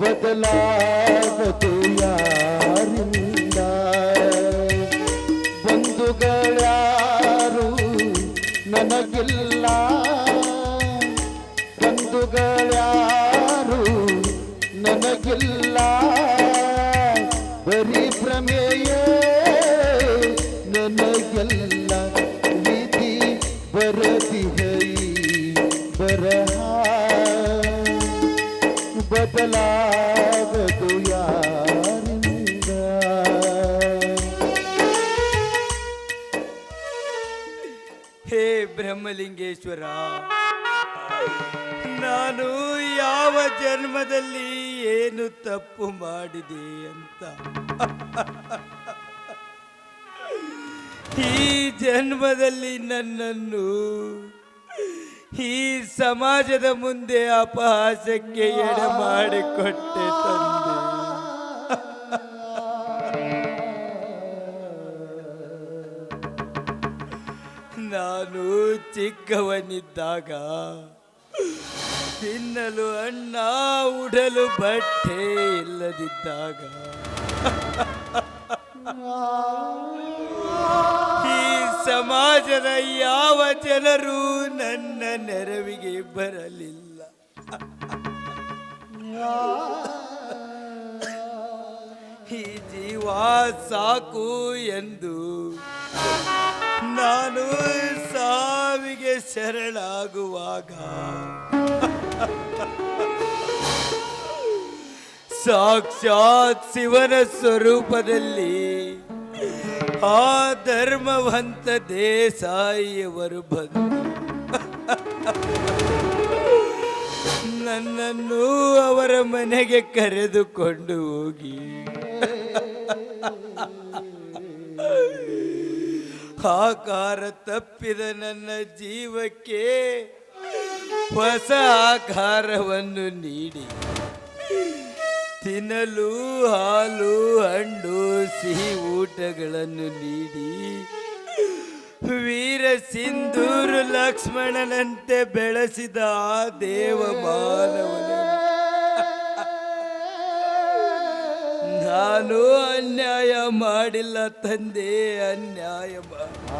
ਬਦਲਾ ಯಾರಿಂದ ಹೇ ಬ್ರಹ್ಮಲಿಂಗೇಶ್ವರ ನಾನು ಯಾವ ಜನ್ಮದಲ್ಲಿ ಏನು ತಪ್ಪು ಮಾಡಿದೆ ಅಂತ? ಈ ಜನ್ಮದಲ್ಲಿ ನನ್ನನ್ನು ಈ ಸಮಾಜದ ಮುಂದೆ ಅಪಹಾಸಕ್ಕೆ ಎಡೆ ಮಾಡಿಕೊಟ್ಟೆ ತಂದೆ. ನಾನು ಚಿಕ್ಕವನಿದ್ದಾಗ ತಿನ್ನಲು ಅಣ್ಣ ಉಡಲು ಬಟ್ಟೆ ಇಲ್ಲದಿದ್ದಾಗ. ಸಮಾಜದ ಯಾವ ಜನರು ನನ್ನ ನೆರವಿಗೆ ಬರಲಿಲ್ಲ. ಈ ಜೀವ ಸಾಕು ಎಂದು ನಾನು ಸಾವಿಗೆ ಶರಣಾಗುವಾಗ ಸಾಕ್ಷಾತ್ ಶಿವನ ಸ್ವರೂಪದಲ್ಲಿ ಆ ಧರ್ಮವಂತ ದೇಸಾಯಿಯವರು ಬಂದು ನನ್ನನ್ನು ಅವರ ಮನೆಗೆ ಕರೆದುಕೊಂಡು ಹೋಗಿ. ಆಕಾರ ತಪ್ಪಿದ ನನ್ನ ಜೀವಕ್ಕೆ ಹೊಸ ಆಕಾರವನ್ನು ನೀಡಿ. ತಿನ್ನಲು ಹಾಲು ಹಣ್ಣು ಸಿಹಿ ಊಟಗಳನ್ನು ನೀಡಿ. ವೀರ ಸಿಂಧೂರು ಲಕ್ಷ್ಮಣನಂತೆ ಬೆಳೆಸಿದ ಆ ದೇವ ಮಾನವನು ನಾನು ಅನ್ಯಾಯ ಮಾಡಿಲ್ಲ ತಂದೆ ಅನ್ಯಾಯ ಮಾಡಿ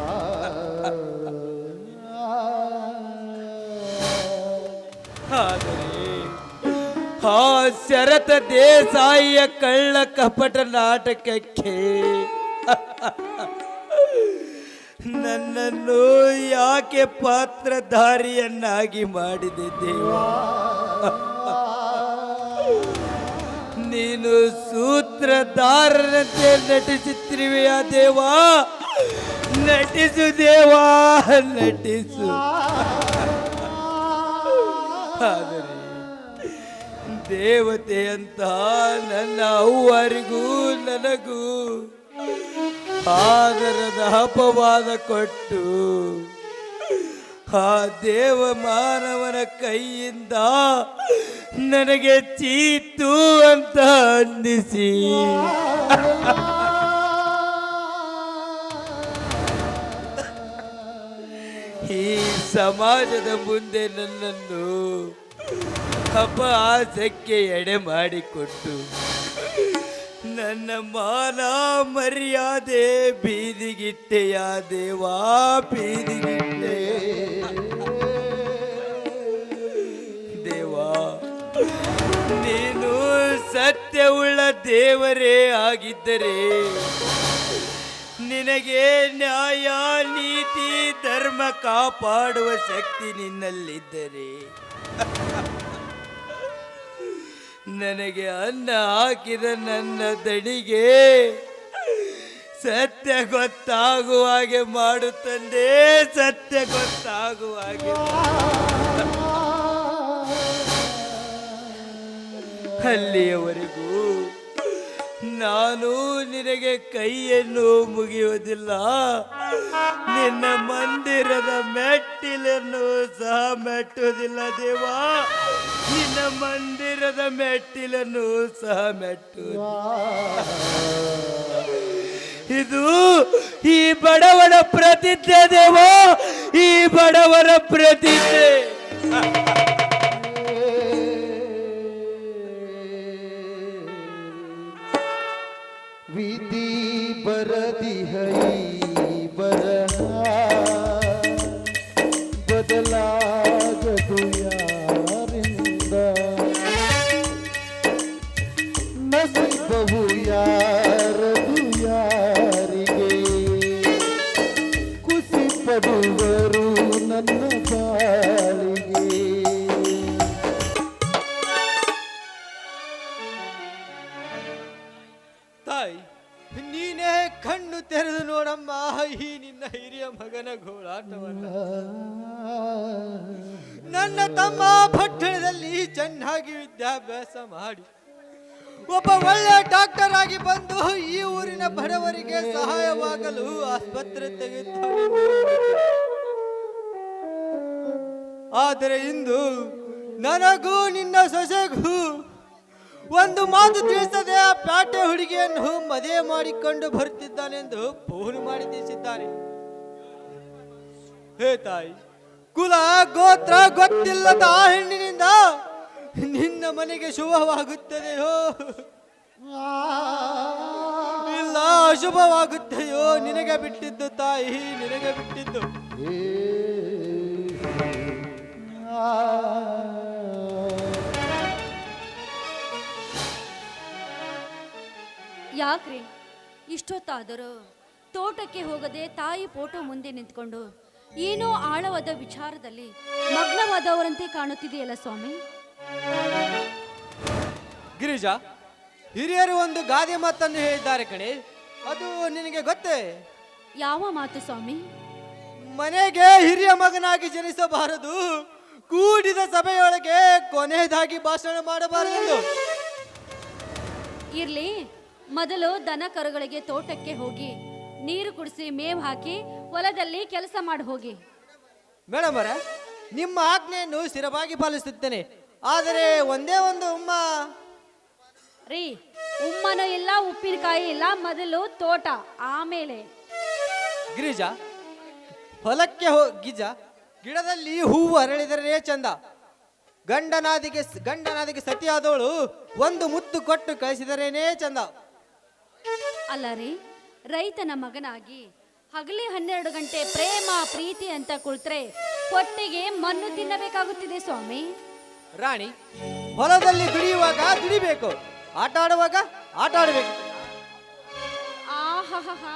ಆ ಶರತ ದೇಸಾಯಿಯ ಕಳ್ಳ ಕಪಟ ನಾಟಕಕ್ಕೆ. ನನ್ನನ್ನು ಯಾಕೆ ಪಾತ್ರಧಾರಿಯನ್ನಾಗಿ ಮಾಡಿದೆ ದೇವ? ನೀನು ಸೂತ್ರಧಾರನಂತೆ ನಟಿಸುತ್ತಿರುವೆಯ ದೇವ. ನಟಿಸು ದೇವಾ ನಟಿಸು. ಆದರೆ ದೇವತೆಯಂತ ನನ್ನ ಅವ್ವರಿಗೂ ನನಗೂ ಆದರದ ಅಪವಾದ ಕೊಟ್ಟು ಆ ದೇವ ಮಾನವನ ಕೈಯಿಂದ ನನಗೆ ಚೀತು ಅಂತ ಅಂದಿಸಿ. ಈ ಸಮಾಜದ ಮುಂದೆ ನನ್ನನ್ನು ಅಪಹಾಸಕ್ಕೆ ಎಡೆ ಮಾಡಿಕೊಟ್ಟು ನನ್ನ ಮಾನ ಮರ್ಯಾದೆ ಬೀದಿಗಿಟ್ಟೆಯ ದೇವಾ ಬೀದಿಗಿಟ್ಟೆ. ದೇವಾ, ನೀನು ಸತ್ಯವುಳ್ಳ ದೇವರೇ ಆಗಿದ್ದರೆ ನಿನಗೆ ನ್ಯಾಯ, ನೀತಿ, ಧರ್ಮ ಕಾಪಾಡುವ ಶಕ್ತಿ ನಿನ್ನಲ್ಲಿದ್ದರೆ. ನನಗೆ ಅನ್ನ ಹಾಕಿದ ನನ್ನ ದಣಿಗೆ ಸತ್ಯ ಗೊತ್ತಾಗುವ ಹಾಗೆ ಮಾಡುತ್ತಂದೆ ಸತ್ಯ ಗೊತ್ತಾಗುವ ಹಾಗೆ ಅಲ್ಲಿಯವರೆಗೂ ನಾನು ನಿನಗೆ ಕೈಯನ್ನು ಮುಗಿಯುವುದಿಲ್ಲ. ನಿನ್ನ ಮಂದಿರದ ಮೆಟ್ಟಿಲನ್ನು ಸಹ ಮೆಟ್ಟುವುದಿಲ್ಲ ದೇವಾ. ನಿನ್ನ ಮಂದಿರದ ಮೆಟ್ಟಿಲನ್ನು ಸಹ ಮೆಟ್ಟು ಇದು ಈ ಬಡವರ ಪ್ರತಿಜ್ಞೆ ದೇವೋ. ಈ ಬಡವರ ಪ್ರತಿಜ್ಞೆ. ವಿಧಿ ಬರದಿಹೈ. ತಾಯಿ ನೀನೇ ಕಣ್ಣು ತೆರೆದು ನೋಡಮ್ಮ. ಈ ನಿನ್ನ ಹಿರಿಯ ಮಗನ ಗೋಳಾಟವಲ್ಲ ನನ್ನ ತಮ್ಮ ಪಟ್ಟಣದಲ್ಲಿ ಚೆನ್ನಾಗಿ ವಿದ್ಯಾಭ್ಯಾಸ ಮಾಡಿ. ಒಬ್ಬ ಒಳ್ಳೆ ಡಾಕ್ಟರ್ ಆಗಿ ಬಂದು ಈ ಊರಿನ ಬಡವರಿಗೆ ಸಹಾಯವಾಗಲು ಆಸ್ಪತ್ರೆ ತೆಗೆದು ಆದರೆ ಇಂದು ನನಗೂ ನಿನ್ನ ಸೊಸೆಗೂ ಒಂದು ಮಾತು ತಿಳಿಸದೆ ಆ ಪ್ಯಾಟೆ ಹುಡುಗಿಯನ್ನು ಮದುವೆ ಮಾಡಿಕೊಂಡು ಬರುತ್ತಿದ್ದಾನೆಂದು ಫೋನ್ ಮಾಡಿ ತಿಳಿಸಿದ್ದಾನೆ. ಹೇ ತಾಯಿ, ಕುಲ, ಗೋತ್ರ ಗೊತ್ತಿಲ್ಲದ ಆ ಹೆಣ್ಣಿನಿಂದ ನಿನ್ನ ಮನೆಗೆ ಶುಭವಾಗುತ್ತದೆಯೋ? ಇಲ್ಲ ಅಶುಭವಾಗುತ್ತೆಯೋ ನಿನಗೆ ಬಿಟ್ಟಿದ್ದು ತಾಯಿ, ನಿನಗೆ ಬಿಟ್ಟಿದ್ದು. ಯಾಕ್ರಿ? ಇಷ್ಟೊತ್ತಾದರೂ ತೋಟಕ್ಕೆ ಹೋಗದೆ ತಾಯಿ ಫೋಟೋ ಮುಂದೆ ನಿಂತ್ಕೊಂಡು ಏನೋ ಆಳವಾದ ವಿಚಾರದಲ್ಲಿ ಮಗ್ನವಾದವರಂತೆ ಕಾಣುತ್ತಿದೆಯಲ್ಲ ಸ್ವಾಮಿ? ಗಿರಿಜಾ ಹಿರಿಯರು ಒಂದು ಗಾದೆ ಮಾತನ್ನು ಹೇಳಿದ್ದಾರೆ ಕಣೆ. ಅದು ನಿನಗೆ ಗೊತ್ತೇ? ಯಾವ ಮಾತು ಸ್ವಾಮಿ? ಮನೆಗೆ ಹಿರಿಯ ಮಗನಾಗಿ ಜನಿಸಬಾರದು. ಕೂಡಿದ ಸಭೆಯೊಳಗೆ ಕೊನೆಯದಾಗಿ ಭಾಷಣ ಮಾಡಬಾರದು ಇರ್ಲಿ ಮೊದಲು ದನ ಕರುಗಳಿಗೆ ತೋಟಕ್ಕೆ ಹೋಗಿ ನೀರು ಕುಡಿಸಿ ಮೇವು ಹಾಕಿ ಹೊಲದಲ್ಲಿ ಕೆಲಸ ಮಾಡಿ ಹೋಗಿ. ಮೇಡಮ್ ಅವರ ನಿಮ್ಮ ಆಜ್ಞೆಯನ್ನು ಸ್ಥಿರವಾಗಿ ಪಾಲಿಸುತ್ತೇನೆ ಆದರೆ ಒಂದೇ ಒಂದು ಉಮ್ಮ. ರೀ ಉಮ್ಮನೂ ಇಲ್ಲ ಉಪ್ಪಿನಕಾಯಿ ಇಲ್ಲ ಮೊದಲು ತೋಟ ಆಮೇಲೆ. ಗಿರಿಜ ಹೊಲಕ್ಕೆ ಹೋ ಗಿಜ ಗಿಡದಲ್ಲಿ ಹೂವು ಅರಳಿದರೆ ಚಂದ. ಗಂಡನಾದಿಗೆ ಗಂಡನಾದಿಗೆ ಸತಿಯಾದವಳು ಒಂದು ಮುತ್ತು ಕೊಟ್ಟು ಕಳಿಸಿದರೇನೇ ಚಂದ. ಅಲ್ಲ ರೀ ರೈತನ ಮಗನಾಗಿ ಹಗಲಿ ಹನ್ನೆರಡು ಗಂಟೆ ಪ್ರೇಮ ಪ್ರೀತಿ ಅಂತ ಕುಳಿತರೆ ಹೊಟ್ಟೆಗೆ ಮಣ್ಣು ತಿನ್ನಬೇಕಾಗುತ್ತಿದೆ ಸ್ವಾಮಿ. ರಾಣಿ ಹೊಲದಲ್ಲಿ ದುಡಿಯುವಾಗ ದುಡಿಬೇಕು ಆಟ ಆಡುವಾಗ ಆಟ ಆಡಬೇಕು ಆಹಾಹಾ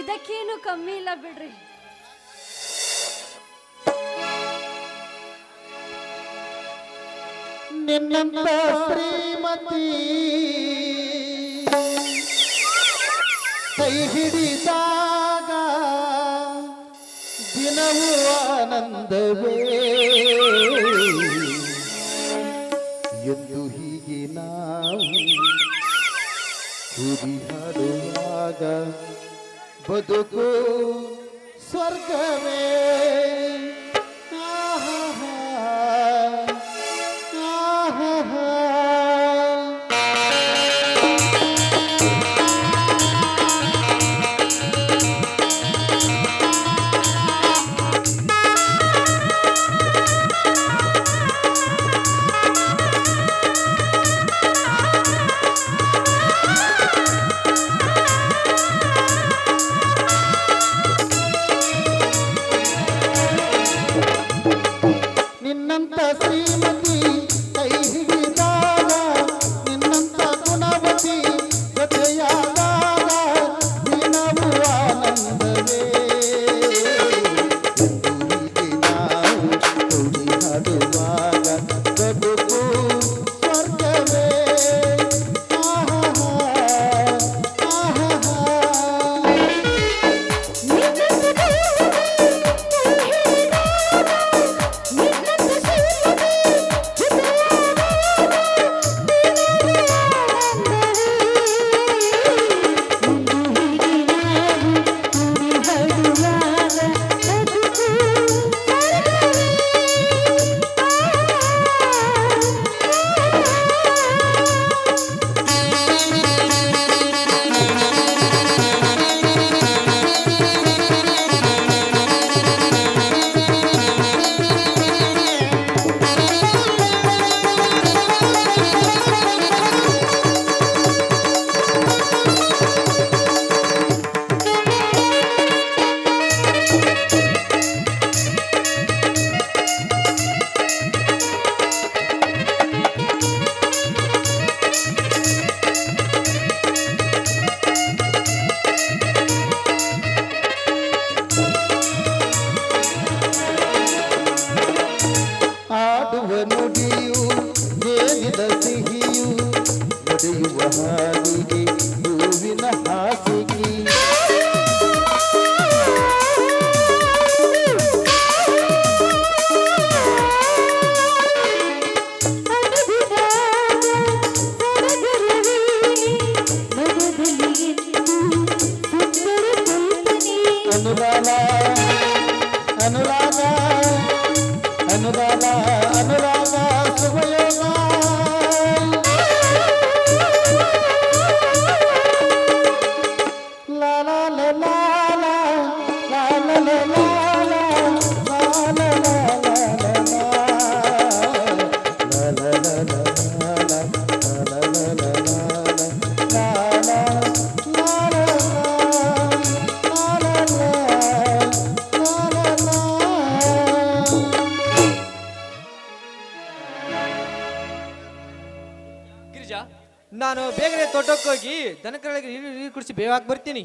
ಇದಕ್ಕೇನು ಕಮ್ಮಿ ಇಲ್ಲ ಬಿಡ್ರಿ. ನಿನ್ನಂತ ಶ್ರೀಮತಿ ಕೈ ಹಿಡಿದಾಗ ದಿನವೂ ಆನಂದವೇ. ಎಂದು ಹೀಗೆ ನಾವು ಕುಡಿ ಹಾಡುವಾಗ ಬದುಕು ಸ್ವರ್ಗವೇ. ನಾನು ಬೇಗನೆ ತೋಟಕ್ಕೋಗಿ ದನಕರಳಿಗೆ ನೀರು ನೀರು ಕುಡಿಸಿ ಬೇವಾಗ ಬರ್ತೀನಿ.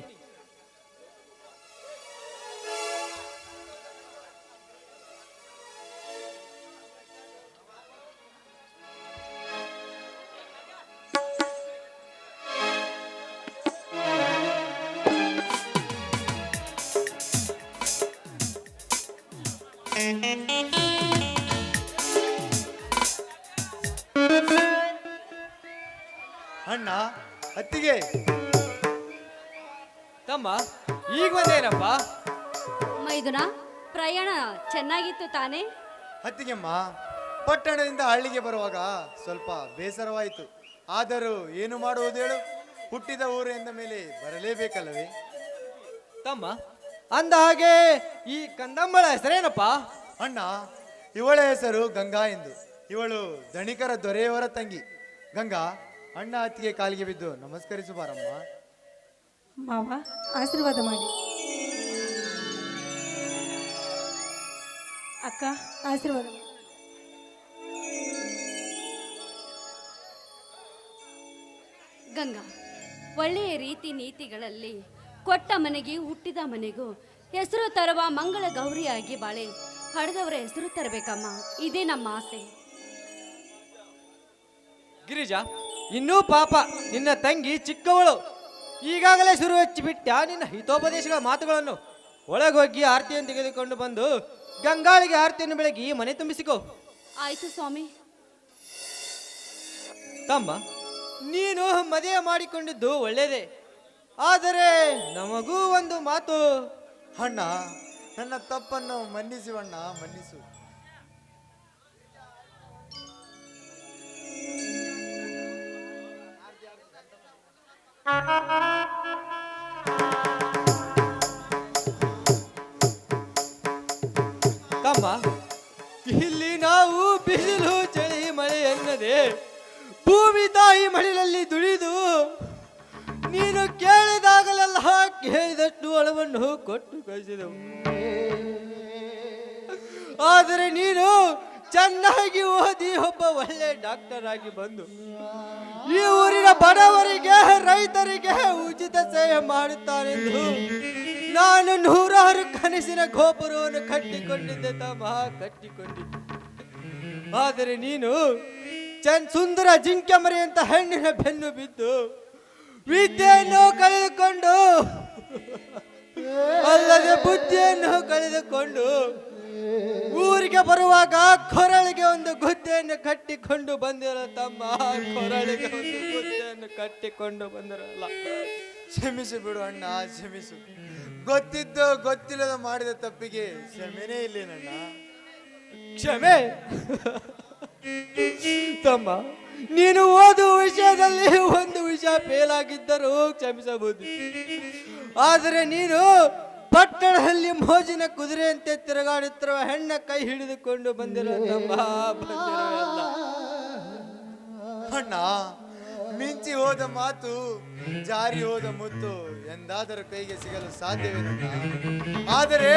ಅತ್ತಿಗೆ ತಮ್ಮ ಈಗ ಬಂದೇನಪ್ಪ ಮೈದುನ ಪ್ರಯಾಣ ಚೆನ್ನಾಗಿತ್ತು ತಾನೇ? ಹತ್ತಿಗೆಮ್ಮ ಪಟ್ಟಣದಿಂದ ಹಳ್ಳಿಗೆ ಬರುವಾಗ ಸ್ವಲ್ಪ ಬೇಸರವಾಯಿತು. ಆದರೂ ಏನು ಮಾಡುವುದು ಹೇಳು ಹುಟ್ಟಿದ ಊರು ಎಂದ ಮೇಲೆ ಬರಲೇಬೇಕಲ್ಲವೇ? ತಮ್ಮ ಅಂದ ಹಾಗೆ ಈ ಕಂದಮ್ಮಳ ಹೆಸರೇನಪ್ಪ? ಅಣ್ಣ ಇವಳ ಹೆಸರು ಗಂಗಾ ಎಂದು. ಇವಳು ಧಣಿಕರ ದೊರೆಯವರ ತಂಗಿ. ಗಂಗಾ ಅಣ್ಣ ಅತ್ತಿಗೆ ಕಾಲಿಗೆ ಬಿದ್ದು ನಮಸ್ಕರಿಸು ಬಾರಮ್ಮ. ಮಾವ ಆಶೀರ್ವಾದ ಮಾಡಿ. ಅಕ್ಕ ಆಶೀರ್ವಾದ ಮಾಡಿ. ಗಂಗಾ ಒಳ್ಳೆಯ ರೀತಿ ನೀತಿಗಳಲ್ಲಿ ಕೊಟ್ಟ ಮನೆಗೆ ಹುಟ್ಟಿದ ಮನೆಗೂ ಹೆಸರು ತರುವ ಮಂಗಳ ಗೌರಿಯಾಗಿ ಬಾಳೆ. ಹಡೆದವರ ಹೆಸರು ತರಬೇಕಮ್ಮ ಇದೇ ನಮ್ಮ ಆಸೆ. ಗಿರಿಜಾ ಇನ್ನೂ ಪಾಪ ನಿನ್ನ ತಂಗಿ ಚಿಕ್ಕವಳು. ಈಗಾಗಲೇ ಶುರು ಹಚ್ಚಿಬಿಟ್ಟ ನಿನ್ನ ಹಿತೋಪದೇಶಗಳ ಮಾತುಗಳನ್ನು ಒಳಗೋಗಿ ಆರತಿಯನ್ನು ತೆಗೆದುಕೊಂಡು ಬಂದು ಗಂಗಾಳಿಗೆ ಆರತಿಯನ್ನು ಬೆಳಗಿ ಮನೆ ತುಂಬಿಸಿಕೊ. ಆಯ್ತು ಸ್ವಾಮಿ. ತಮ್ಮ ನೀನು ಮದುವೆ ಮಾಡಿಕೊಂಡಿದ್ದು ಒಳ್ಳೇದೇ. ಆದರೆ ನಮಗೂ ಒಂದು ಮಾತು. ಅಣ್ಣ ನನ್ನ ತಪ್ಪನ್ನು ಮನ್ನಿಸು ಅಣ್ಣ ಮನ್ನಿಸು. ತಮ್ಮ, ಇಲ್ಲಿ ನಾವು ಬಿಸಿಲು ಚಳಿ ಮಳೆ ಎನ್ನದೆ ಭೂಮಿ ತಾಯಿ ಮಡಿಲಲ್ಲಿ ದುಡಿದು ನೀನು ಕೇಳಿದಾಗಲೆಲ್ಲ ಕೇಳಿದಷ್ಟು ಒಳವನ್ನು ಕೊಟ್ಟು ಕಳಿಸಿದವು. ಆದರೆ ನೀನು ಚೆನ್ನಾಗಿ ಓದಿ ಒಬ್ಬ ಒಳ್ಳೆ ಡಾಕ್ಟರ್ ಆಗಿ ಬಂದು ಈ ಊರಿನ ಬಡವರಿಗೆ, ರೈತರಿಗೆ ಉಚಿತ ಸೇವೆ ಮಾಡುತ್ತಾನೆಂದು ನಾನು ನೂರಾರು ಕನಸಿನ ಗೋಪುರವನ್ನು ಕಟ್ಟಿಕೊಂಡಿದ್ದೆ, ತಮ್ಮ ಕಟ್ಟಿಕೊಂಡಿದ್ದೆ. ಆದರೆ ನೀನು ಚನ್ ಸುಂದರ ಜಿಂಕೆ ಅಂತ ಹೆಣ್ಣಿನ ಬೆನ್ನು ಬಿದ್ದು ವಿದ್ಯೆಯನ್ನು ಕಳೆದುಕೊಂಡು, ಅಲ್ಲದೆ ಬುದ್ಧಿಯನ್ನು ಕಳೆದುಕೊಂಡು ಊರಿಗೆ ಬರುವಾಗ ಕೊರಳಿಗೆ ಒಂದು ಗುದ್ದೆಯನ್ನು ಕಟ್ಟಿಕೊಂಡು ಬಂದಿರೋ ತಮ್ಮ ಕೊರಳಿಗೆ ಒಂದು ಗುದ್ದೆಯನ್ನು ಕಟ್ಟಿಕೊಂಡು ಬಂದಿರಲ್ಲ. ಕ್ಷಮಿಸು ಬಿಡು ಅಣ್ಣ, ಕ್ಷಮಿಸು. ಗೊತ್ತಿದ್ದು ಗೊತ್ತಿಲ್ಲದ ಮಾಡಿದ ತಪ್ಪಿಗೆ ಕ್ಷಮೆನೇ ಇಲ್ಲೇನಣ್ಣ ಕ್ಷಮೆ? ತಮ್ಮ, ನೀನು ಓದುವ ವಿಷಯದಲ್ಲಿ ಒಂದು ವಿಷಯ ಫೇಲ್ ಆಗಿದ್ದರೂ ಕ್ಷಮಿಸಬಹುದು. ಆದರೆ ನೀನು ಪಟ್ಟಣದಲ್ಲಿ ಮೋಜಿನ ಕುದುರೆಯಂತೆ ತಿರುಗಾಡುತ್ತಿರುವ ಹೆಣ್ಣ ಕೈ ಹಿಡಿದುಕೊಂಡು ಬಂದಿರೋ ಅಣ್ಣ, ಮಿಂಚಿ ಹೋದ ಮಾತು, ಜಾರಿ ಹೋದ ಮುತ್ತು ಎಂದಾದರೂ ಕೈಗೆ ಸಿಗಲು ಸಾಧ್ಯವೇ ಆದರೆ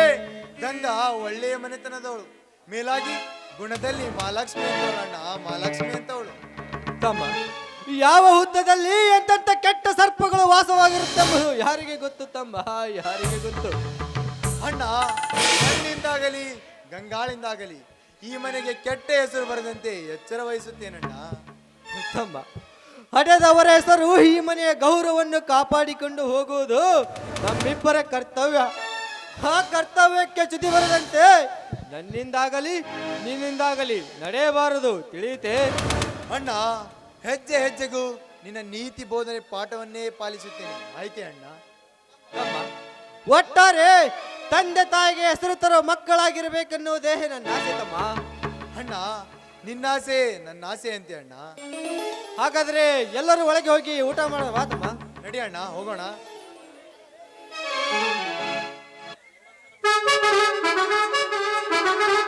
ಗಂಗ ಒಳ್ಳೆಯ ಮನೆತನದವಳು. ಮೇಲಾಗಿ ಗುಣದಲ್ಲಿ ಮಹಾಲಕ್ಷ್ಮಿ ಅಂತವಳಣ್ಣ ಮಹಾಲಕ್ಷ್ಮಿ ಅಂತವಳು. ತಮ್ಮ ಯಾವ ಹುದ್ದದಲ್ಲಿ ಎಂತೆಂತ ಕೆಟ್ಟ ಸರ್ಪಗಳು ವಾಸವಾಗಿರುತ್ತೆಂಬುದು ಯಾರಿಗೆ ಗೊತ್ತು ತಮ್ಮ ಯಾರಿಗೆ ಗೊತ್ತು? ಅಣ್ಣ ಕಣ್ಣಿಂದಾಗಲಿ ಗಂಗಾಳಿಂದಾಗಲಿ ಈ ಮನೆಗೆ ಕೆಟ್ಟ ಹೆಸರು ಬರದಂತೆ ಎಚ್ಚರ ವಹಿಸುತ್ತೇನಣ್ಣ. ತಮ್ಮ ಹಡೆದವರ ಹೆಸರು ಈ ಮನೆಯ ಗೌರವವನ್ನು ಕಾಪಾಡಿಕೊಂಡು ಹೋಗುವುದು ನಮ್ಮಿಬ್ಬರ ಕರ್ತವ್ಯ. ಆ ಕರ್ತವ್ಯಕ್ಕೆ ಚ್ಯುತಿ ಬರದಂತೆ ನನ್ನಿಂದಾಗಲಿ, ನಿನ್ನಿಂದಾಗಲಿ ನಡೆಯಬಾರದು ತಿಳಿಯುತ್ತೆ ಅಣ್ಣ ಹೆಜ್ಜೆ ಹೆಜ್ಜೆಗೂ ನಿನ್ನ ನೀತಿ ಬೋಧನೆ ಪಾಠವನ್ನೇ ಪಾಲಿಸುತ್ತೇನೆ. ಆಯ್ಕೆ ಅಣ್ಣ. ಒಟ್ಟಾರೆ ತಂದೆ ತಾಯಿಗೆ ಹೆಸರು ತರೋ ಮಕ್ಕಳಾಗಿರ್ಬೇಕನ್ನುವುದೇ ನನ್ನ ಆಸೆ ತಮ್ಮ. ಅಣ್ಣ ನಿನ್ನ ಆಸೆ ನನ್ನ ಆಸೆ ಅಂತೆ ಅಣ್ಣ. ಹಾಗಾದ್ರೆ ಎಲ್ಲರೂ ಒಳಗೆ ಹೋಗಿ ಊಟ ಮಾಡೋಣ ವಾತಮ್ಮ ನಡಿ ಅಣ್ಣ ಹೋಗೋಣ.